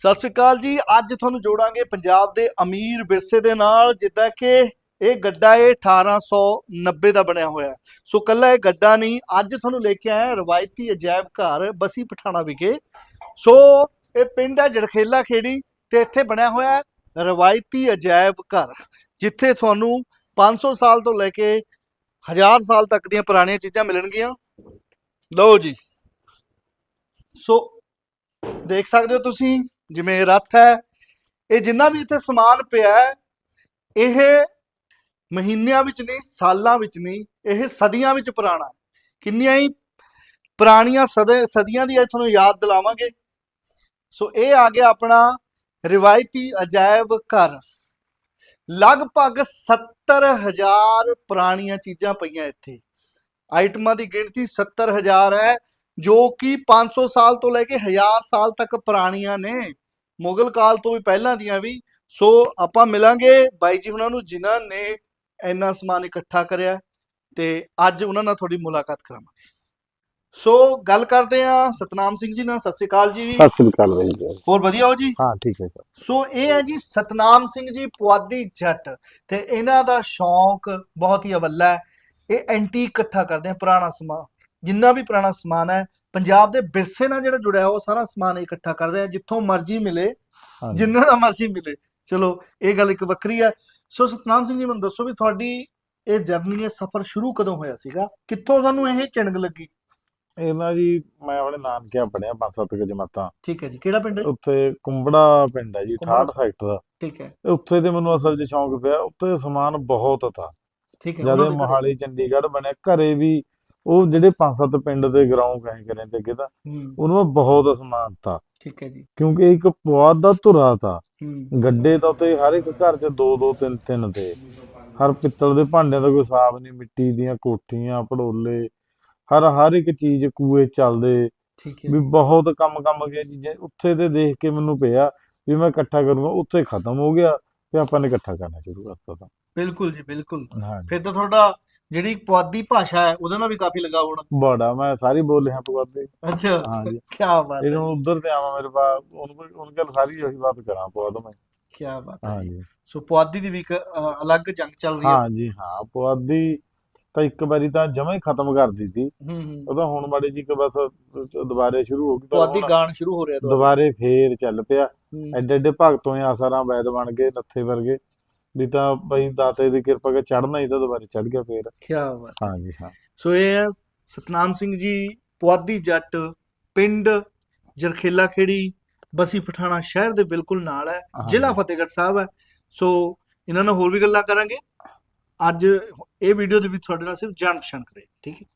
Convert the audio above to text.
ਸਤਿ ਸ਼੍ਰੀ ਅਕਾਲ ਜੀ, ਅੱਜ ਤੁਹਾਨੂੰ ਜੋੜਾਂਗੇ ਪੰਜਾਬ ਦੇ ਅਮੀਰ ਵਿਰਸੇ ਦੇ ਨਾਲ, ਜਿੱਦਾਂ ਕਿ ਇਹ ਗੱਡਾ ਇਹ 1890 ਦਾ ਬਣਿਆ ਹੋਇਆ ਸੋ ਕੱਲਾ ਇਹ ਗੱਡਾ ਨਹੀਂ, ਅੱਜ ਤੁਹਾਨੂੰ ਲੈ ਕੇ ਆਇਆ ਰਵਾਇਤੀ ਅਜਾਇਬ ਘਰ ਬਸੀ ਪਠਾਣਾ ਵਿਖੇ। ਸੋ ਇਹ ਪਿੰਡ ਹੈ ਜੜਖੇਲਾ ਖੇੜੀ ਤੇ ਇੱਥੇ ਬਣਿਆ ਹੋਇਆ ਰਵਾਇਤੀ ਅਜਾਇਬ ਘਰ, ਜਿੱਥੇ ਤੁਹਾਨੂੰ 500 ਸਾਲ ਤੋਂ ਲੈ ਕੇ 1000 ਸਾਲ ਤੱਕ ਦੀਆਂ ਪੁਰਾਣੀਆਂ ਚੀਜ਼ਾਂ ਮਿਲਣਗੀਆਂ। ਲਓ ਜੀ। ਸੋ ਦੇਖ ਸਕਦੇ ਹੋ ਤੁਸੀਂ ਜਿਵੇਂ ਰੱਥ ਹੈ, ਇਹ ਜਿੰਨਾ ਵੀ ਇੱਥੇ ਸਮਾਨ ਪਿਆ ਹੈ, ਇਹ ਮਹੀਨਿਆਂ ਵਿੱਚ ਨਹੀਂ, ਸਾਲਾਂ ਵਿੱਚ ਨਹੀਂ, ਇਹ ਸਦੀਆਂ ਵਿੱਚ ਪੁਰਾਣਾ ਕਿੰਨੀਆਂ ਹੀ ਪੁਰਾਣੀਆਂ ਸਦੇ, ਸਦੀਆਂ ਦੀ ਤੁਹਾਨੂੰ ਯਾਦ ਦਿਲਾਵਾਂਗੇ। ਸੋ ਇਹ ਆ ਗਿਆ ਆਪਣਾ ਰਿਵਾਇਤੀ ਅਜਾਇਬ ਘਰ। ਲਗਭਗ 70000 ਪੁਰਾਣੀਆਂ ਚੀਜ਼ਾਂ ਪਈਆਂ ਇੱਥੇ। ਆਈਟਮਾਂ ਦੀ ਗਿਣਤੀ 70000 ਹੈ, ਜੋ ਕਿ 500 ਸਾਲ ਤੋਂ ਲੈ ਕੇ 1000 ਸਾਲ ਤੱਕ ਪੁਰਾਣੀਆਂ ਨੇ। ਮੁਗਲ ਕਾਲ ਤੋਂ ਵੀ ਪਹਿਲਾਂ ਦੀਆਂ ਵੀ। ਸੋ ਆਪਾਂ ਮਿਲਾਂਗੇ ਬਾਈ ਜੀ ਉਹਨਾਂ ਨੂੰ ਜਿਨ੍ਹਾਂ ਨੇ ਇੰਨਾ ਸਮਾਨ ਇਕੱਠਾ ਕਰਿਆ ਤੇ ਅੱਜ ਉਹਨਾਂ ਨਾਲ ਤੁਹਾਡੀ ਮੁਲਾਕਾਤ ਕਰਾਵਾਂਗੇ ਸੋ ਗੱਲ ਕਰਦੇ ਆ ਸਤਨਾਮ ਸਿੰਘ ਜੀ ਨਾਲ। ਸਤਿ ਸ਼੍ਰੀ ਅਕਾਲ ਜੀ। ਸਤਿ ਸ੍ਰੀ ਅਕਾਲ ਬਾਈ ਜੀ। ਹੋਰ ਵਧੀਆ ਹੋ ਜੀ? ਹਾਂ ਠੀਕ ਹੈ ਸਰ। ਸੋ ਇਹ ਹੈ ਜੀ ਸਤਨਾਮ ਸਿੰਘ ਜੀ ਪੁਆਧੀ ਜੱਟ ਤੇ ਇਹਨਾਂ ਦਾ ਸ਼ੌਂਕ ਬਹੁਤ ਹੀ ਅਵੱਲਾ ਹੈ। ਇਹ ਐਂਟੀਕ ਇਕੱਠਾ ਕਰਦੇ ਆ ਪੁਰਾਣਾ ਸਮਾਨ ਜਿੰਨਾ ਵੀ ਪੁਰਾਣਾ ਸਮਾਨ ਹੈ ਪੰਜਾਬ ਦੇ ਵਿਰਸੇ ਨਾਲ ਜਿਹੜਾ ਜੁੜਿਆ ਉਹ ਸਾਰਾ ਸਮਾਨ ਇਕੱਠਾ ਕਰਦੇ ਆ ਜਿੱਥੋਂ ਮਰਜ਼ੀ ਮਿਲੇ। ਜਿੰਨਾ ਦਾ ਮਰਜ਼ੀ ਮਿਲੇ। ਚਲੋ ਇਹ ਗੱਲ ਇੱਕ ਵੱਖਰੀ ਹੈ ਸੋ ਸਤਨਾਮ ਸਿੰਘ ਜੀ ਮੈਨੂੰ ਦੱਸੋ ਵੀ ਤੁਹਾਡੀ ਇਹ ਜਰਨੀ ਇਹ ਸਫ਼ਰ ਸ਼ੁਰੂ ਕਦੋਂ ਹੋਇਆ ਸੀਗਾ? ਕਿੱਥੋਂ ਤੁਹਾਨੂੰ ਇਹ ਚਿਣਗ ਲੱਗੀ? ਇਹ ਨਾ ਜੀ ਮੈਂ ਆਪਣੇ ਨਾਨਕਿਆਂ ਪੜਿਆ ਪੰਜ ਸੱਤ ਕੁ ਜਮਾਤਾਂ। ਠੀਕ ਹੈ ਜੀ ਕਿਹੜਾ ਪਿੰਡ ਹੈ? ਉੱਥੇ ਕੁੰਬੜਾ ਪਿੰਡ ਹੈ ਜੀ ਕੁੰਬੜਾ। 68 ਸੈਕਟਰ ਠੀਕ ਹੈ। ਤੇ ਉੱਥੇ ਤੇ ਮੈਨੂੰ ਅਸਲ 'ਚ ਸ਼ੌਂਕ ਪਿਆ ਉੱਥੇ ਸਮਾਨ ਬਹੁਤ ਥਾ। ਠੀਕ ਹੈ ਜਦ ਮੋਹਾਲੀ ਚੰਡੀਗੜ੍ਹ ਬਣਿਆ ਘਰੇ ਵੀ ਉਹ ਜਿਹੜੇ ਪੰਜ ਸੱਤ ਪਿੰਡ ਦੇ ਗਰਾਉਂ ਕਹੇ ਕਰੇ ਤੇ ਉਹਨਾਂ ਬਹੁਤ ਸਮਾਨ ਥਾ ਠੀਕ ਹੈ ਜੀ। ਕਿਉਂਕਿ ਇੱਕ ਪੁਆਧ ਦਾ ਧੁਰਾ ਹੂੰ। ਗੱਡੇ ਤਾਂ ਉੱਤੇ ਹਰ ਇੱਕ ਘਰ 'ਚ ਦੋ ਦੋ ਤਿੰਨ ਤਿੰਨ ਤੇ ਹਰ ਪਿੱਤਲ ਦੇ ਭਾਂਡਿਆਂ ਦਾ ਕੋਈ ਹਿਸਾਬ ਨਹੀਂ ਮਿੱਟੀ ਦੀਆਂ ਕੋਠੀਆਂ ਭੜੋਲੇ ਹਰ ਹਰ ਇੱਕ ਚੀਜ਼ ਕੂਏ ਚੱਲਦੇ। ਠੀਕ ਹੈ ਵੀ ਬਹੁਤ ਕੰਮ ਕੰਮ ਗਿਆ ਚੀਜ਼ਾਂ ਉੱਥੇ ਤੇ ਦੇਖ ਕੇ ਮੈਨੂੰ ਪਿਆ ਵੀ ਮੈਂ ਇਕੱਠਾ ਕਰੂੰਗਾ ਉੱਥੇ ਖਤਮ ਹੋ ਗਿਆ ਤੇ ਆਪਾਂ ਨੇ ਇਕੱਠਾ ਕਰਨਾ ਸ਼ੁਰੂ ਕਰਤਾ ਤਾਂ। ਬਿਲਕੁਲ ਜੀ ਬਿਲਕੁਲ। ਫਿਰ ਤਾਂ ਤੁਹਾਡਾ ਜਿਹੜੀ ਪੁਆਧੀ ਭਾਸ਼ਾ ਹੈ ਉਹਦੇ ਨਾਲ ਵੀ ਕਾਫੀ ਲਗਾਵ ਹੋਣਾ। ਬੜਾ ਮੈਂ ਸਾਰੀ ਬੋਲ ਰਿਹਾ ਪਵਾਦੇ ਅੱਛਾ ਹਾਂ ਜੀ ਕੀ ਬਾਤ ਹੈ। ਇਹਨੂੰ ਉਧਰ ਤੇ ਆਵਾਂ ਮੇਰੇ ਪਾਸ ਉਹਨੂੰ ਉਹਨਾਂ ਸਾਰੀ ਉਹੀ ਬਾਤ ਕਰਾਂ ਪਵਾਦ ਮੈਂ। ਕੀ ਬਾਤ ਹੈ। ਹਾਂ ਜੀ। ਸੋ ਪੁਆਧੀ ਦੀ ਵੀ ਇੱਕ ਅਲੱਗ ਜੰਗ ਚੱਲ ਰਹੀ ਹੈ। ਹਾਂ ਜੀ ਹਾਂ ਪਵਾਦੀ ਤਾਂ ਇੱਕ ਵਾਰੀ ਤਾਂ ਜਮਾ ਹੀ ਖਤਮ ਕਰ ਦਿੱਤੀ। ਹੂੰ ਹੂੰ। ਉਹਦਾ ਹੁਣ ਮਾੜੀ ਜੀ ਕਿ ਬਸ ਦੁਬਾਰੇ ਸ਼ੁਰੂ ਹੋ ਗਈ ਪੁਆਧੀ ਗਾਣ ਸ਼ੁਰੂ ਹੋ ਰਿਹਾ ਦੁਬਾਰਾ। ਫੇਰ ਚੱਲ ਪਿਆ। ਐਡੇ ਐਡੇ ਭਗਤੋਂ ਆਸਾਰਾਂ ਵੈਦ ਬਣ ਗਏ ਨੱਥੇ ਵਰਗੇ। ਵੀ ਤਾਂ ਬਈ ਦਾਤੇ ਦੀ ਕਿਰਪਾ ਕੇ ਚੜਨਾ ਹੀ ਤਾਂ ਦੁਬਾਰੇ ਚੜ ਗਿਆ ਫੇਰ। ਕੀ ਬਾਤ ਹਾਂ। ਜੀ ਹਾਂ। ਸੋ ਇਹ ਹੈ ਸਤਨਾਮ ਸਿੰਘ ਜੀ ਪੁਆਧੀ ਜੱਟ ਪਿੰਡ ਜਰਖੇਲਾ ਖੇੜੀ ਬਸੀ ਪਠਾਣਾ ਸ਼ਹਿਰ ਦੇ ਬਿਲਕੁਲ ਨਾਲ ਹੈ ਹਾਂ। ਜ਼ਿਲ੍ਹਾ ਫਤਿਹਗੜ੍ਹ ਸਾਹਿਬ ਹੈ। ਸੋ ਇਹਨਾਂ ਨਾਲ ਹੋਰ ਵੀ ਗੱਲਾਂ ਕਰਾਂਗੇ। ਅੱਜ ਇਹ ਵੀਡੀਓ ਦੇ ਵਿੱਚ ਤੁਹਾਡੇ ਨਾਲ ਸਿਰਫ ਜਾਣ ਪਛਾਣ ਕਰੇ ਠੀਕ ਹੈ।